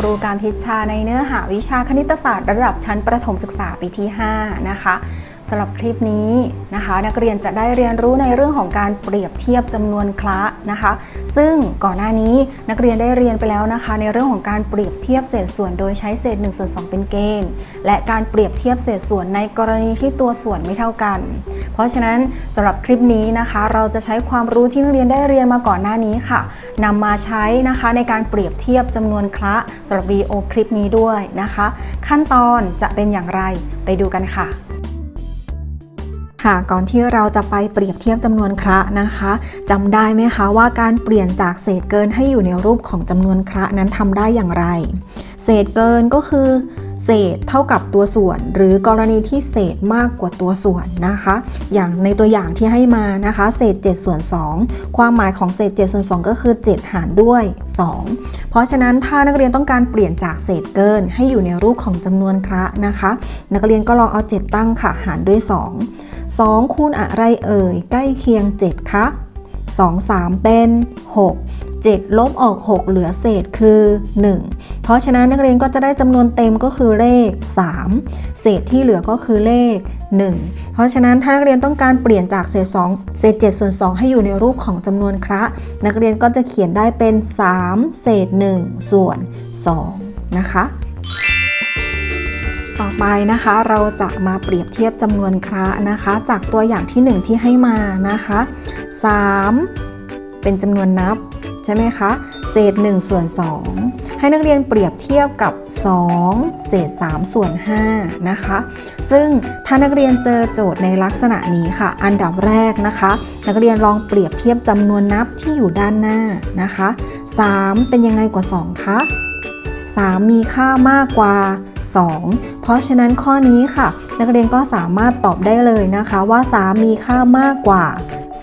ครูการพิชชาในเนื้อหาวิชาคณิตศาสตร์ระดับชั้นประถมศึกษาปีที่ 5 นะคะ สำหรับคลิปนี้นะคะ นักเรียนจะได้เรียนรู้ในเรื่องของการเปรียบเทียบจำนวนคละนะคะ ซึ่งก่อนหน้านี้นักเรียนได้เรียนไปแล้วนะคะ ในเรื่องของการเปรียบเทียบเศษส่วนโดยใช้เศษ1ส่วน2เป็นเกณฑ์ และการเปรียบเทียบเศษส่วนในกรณีที่ตัวส่วนไม่เท่ากัน เพราะฉะนั้นสำหรับคลิปนี้นะคะ เราจะใช้ความรู้ที่นักเรียนได้เรียนมาก่อนหน้านี้ค่ะนำมาใช้นะคะในการเปรียบเทียบจำนวนคละสำหรับวีโอคลิปนี้ด้วยนะคะ ขั้นตอนจะเป็นอย่างไรไปดูกันค่ะ ค่ะก่อนที่เราจะไปเปรียบเทียบจำนวนคระนะคะจำได้ไหมคะว่าการเปลี่ยนจากเศษเกินให้อยู่ในรูปของจำนวนคระนั้นทำได้อย่างไร เศษเกินก็คือ เศษเท่ากับตัวส่วน หรือกรณีที่เศษมากกว่าตัวส่วนนะคะ อย่างในตัวอย่างที่ให้มานะคะ เศษ 7 ส่วน 2 ความหมายของเศษ 7 ส่วน 2 ก็คือ 7 หารด้วย 2 เพราะฉะนั้นถ้านักเรียนต้องการเปลี่ยนจากเศษเกิน ให้อยู่ในรูปของจำนวนคระนะคะ นักเรียนก็ลองเอา 7 ตั้งค่ะหารด้วย 2 2คูณอะไรเอ่ยใกล้เคียง 7 คะ 2 3 เป็น 6 7 ลบออก 6 เหลือเศษคือ 1 เพราะฉะนั้นนักเรียนก็จะได้จำนวนเต็มก็คือเลข 3 เศษที่เหลือก็คือเลข 1 เพราะฉะนั้นถ้านักเรียนต้องการเปลี่ยนจากเศษ 2 เศษ7ส่วน 2 ให้อยู่ในรูปของจำนวนคระนักเรียนก็จะเขียนได้เป็น 3 เศษ 1 ส่วน 2 นะคะ ต่อไปนะคะเราจะมาเปรียบเทียบจำนวนคระนะคะ จากตัวอย่างที่ 1 ที่ให้มานะคะ 3 เป็นจำนวนนับใช่ไหมคะ เศษ1ส่วน2 ให้นักเรียนเปรียบเทียบกับ 2 เศษ3ส่วน5นะคะ ซึ่งถ้านักเรียนเจอโจทย์ในลักษณะนี้ค่ะ อันดับแรกนะคะ นักเรียนลองเปรียบเทียบจำนวนนับที่อยู่ด้านหน้านะคะ 3 เป็นยังไงกว่า 2 คะ 3 มีค่ามากกว่า 2 เพราะฉะนั้นข้อนี้ค่ะ นักเรียนก็สามารถตอบได้เลยนะคะว่า 3 มีค่ามากกว่า 2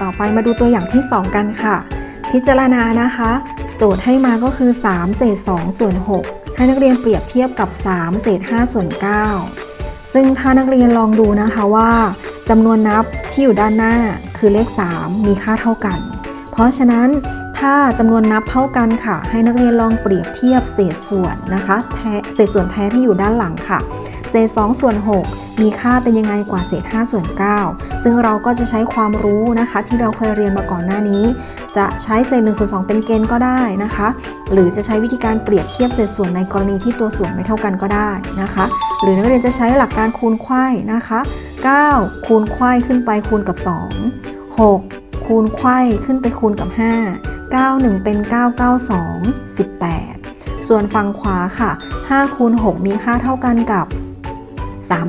ต่อไปมาดูตัวอย่างที่ 2 กันค่ะ พิจารณานะคะ โจทย์ให้มาก็คือ 3 เศษ 2 ส่วน 6 ให้นักเรียนเปรียบเทียบกับ 3 เศษ 5 ส่วน 9 ซึ่งถ้านักเรียนลองดูนะคะว่าจำนวนนับที่อยู่ด้านหน้าคือเลข 3 มีค่าเท่ากัน เพราะฉะนั้นถ้าจำนวนนับเท่ากันค่ะ ให้นักเรียนลองเปรียบเทียบเศษส่วนนะคะ เศษส่วนแท้ที่อยู่ด้านหลังค่ะ เศษ2ส่วน6มีค่าเป็นยังไงกว่าเศษ5ส่วน9ซึ่งเราก็จะใช้ความรู้นะคะ ที่เราเคยเรียนมาก่อนหน้านี้ จะใช้เศษ1ส่วน2เป็นเกณฑ์ก็ได้นะคะ หรือจะใช้วิธีการเปรียบเทียบเศษส่วนในกรณีที่ตัวส่วนไม่เท่ากันก็ได้นะคะ หรือนักเรียนจะใช้หลักการคูณไขว้นะคะ 9 คูณไขว้ขึ้นไปคูณกับ 2 6 คูณไขว้ขึ้นไปคูณกับ 5 9 1 เป็น 9 9 2 18 ส่วนฝั่งขวาค่ะ 5 คูณ 6 มีค่าเท่ากันกับ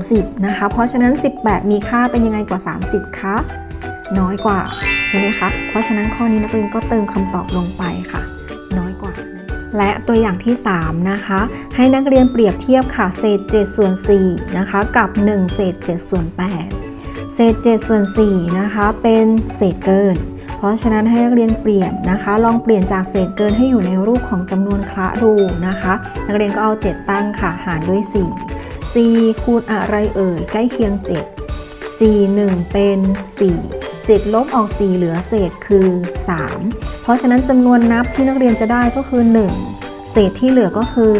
30 นะคะ เพราะฉะนั้น 18 มีค่าเป็นยังไงกว่า 30 คะ น้อยกว่า ใช่ไหมคะ เพราะฉะนั้นข้อนี้นักเรียนก็เติมคำตอบลงไปค่ะ น้อยกว่า และตัวอย่างที่ 3 นะคะ ให้นักเรียนเปรียบเทียบค่ะ เศษ 7 ส่วน4นะคะ กับ 1 เศษ 7 ส่วน 8 เศษ 7 ส่วน4นะคะ เป็นเศษเกิน เพราะฉะนั้นให้นักเรียนเปลี่ยนนะคะ ลองเปลี่ยนจากเศษเกินให้อยู่ในรูปของจำนวนคละดูนะคะ นักเรียนก็เอา 7 ตั้งค่ะ หารด้วย 4 4 คูณอะไรเอ่ย ใกล้เคียง 7 4 1 เป็น 4 7 ลบออก 4 เหลือเศษคือ 3 เพราะฉะนั้นจำนวนนับที่นักเรียนจะได้ก็คือ 1 เศษที่เหลือก็คือ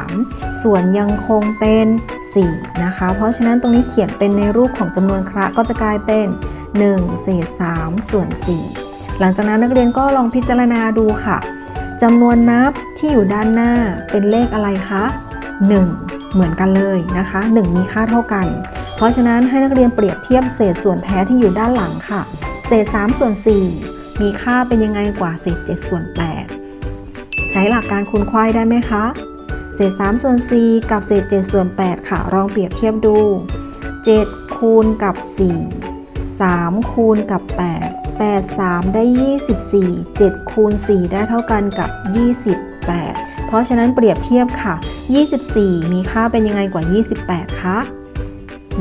3 ส่วนยังคงเป็น 4 นะคะ เพราะฉะนั้นตรงนี้เขียนเป็นในรูปของจำนวนคระก็จะกลายเป็น 1 เศษ 3 ส่วน 4 หลังจากนั้นนักเรียนก็ลองพิจารณาดูค่ะจำนวนนับที่อยู่ด้านหน้าเป็นเลขอะไรคะ 1 เหมือนกันเลยนะคะ 1 มีค่าเท่ากัน เพราะฉะนั้นให้นักเรียนเปรียบเทียบเศษส่วนแท้ที่อยู่ด้านหลังค่ะ เศษ3ส่วน4 มีค่าเป็นยังไงกว่าเศษ7ส่วน 8 ใช้หลักการคูณไขว้ได้ไหมคะ เศษ3ส่วน4กับเศษ7ส่วน 8 ค่ะ ลองเปรียบเทียบดู 7 คูณกับ 4 3 คูณกับ 8 8 3 ได้ 24 7 คูณ 4 ได้เท่ากันกับ 28 เพราะฉะนั้นเปรียบเทียบค่ะ 24 มีค่าเป็นยังไงกว่า 28 คะ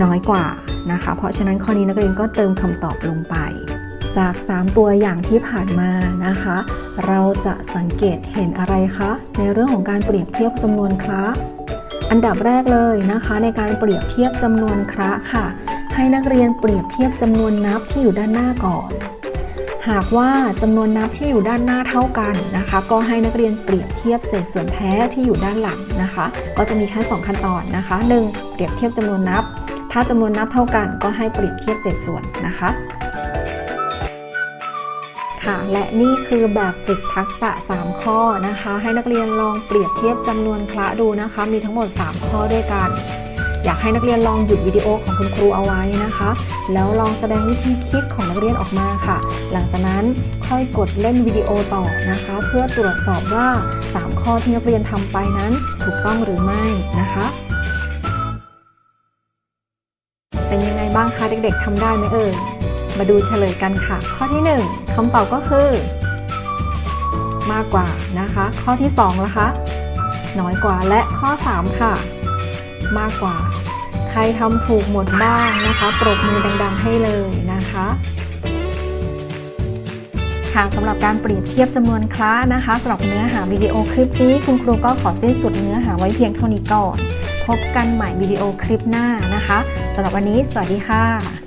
น้อยกว่านะคะ เพราะฉะนั้นข้อนี้นักเรียนก็เติมคำตอบลงไปจาก 3 ตัวอย่างที่ผ่านมานะคะ เราจะสังเกตเห็นอะไรคะ ในเรื่องของการเปรียบเทียบจำนวนคระอันดับแรกเลยนะคะ ในการเปรียบเทียบจำนวนคระค่ะ ให้นักเรียนเปรียบเทียบจำนวนนับที่อยู่ด้านหน้าก่อน หากว่าจำนวนนับที่อยู่ด้านหน้าเท่ากันนะคะ ก็ให้นักเรียนเปรียบเทียบเศษส่วนแท้ที่อยู่ด้านหลังนะคะ ก็จะมีแค่สองขั้นตอนนะคะ 1. เปรียบเทียบจำนวนนับ ถ้าจำนวนนับเท่ากันก็ให้เปรียบเทียบเศษส่วนนะคะค่ะและนี่คือแบบฝึกทักษะ 3 ข้อนะคะ ให้นักเรียนลองเปรียบเทียบจำนวนคละดูนะคะ มีทั้งหมด 3 ข้อด้วยกัน อยากให้นักเรียนลองหยุดวิดีโอของคุณครูเอาไว้นะคะ แล้วลองแสดงวิธีคิดของนักเรียนออกมาค่ะ หลังจากนั้นค่อยกดเล่นวิดีโอต่อนะคะ เพื่อตรวจสอบว่า 3 ข้อที่นักเรียนทำไปนั้นถูกต้องหรือไม่นะคะเป็นยังไงบ้างคะเด็กๆทำได้ไหมเอ่ย มาดูเฉลยกันค่ะ ข้อที่ 1คำตอบก็คือ มากกว่านะคะ ข้อที่2ล่ะคะ น้อยกว่าและข้อ 3 ค่ะ มากกว่า ครทำถูกหมดบ้างนะคะปรบมือดัง ๆ ให้เลยนะคะค่ะสำหรับการเปรียบเทียบจำนวนคล้านะคะสำหรับเนื้อหาวิดีโอคลิปนี้คุณครูก็ขอสิ้นสุดเนื้อหาไว้เพียงเท่านี้ก่อน พบกันใหม่วิดีโอคลิปหน้านะคะสำหรับวันนี้ สวัสดีค่ะ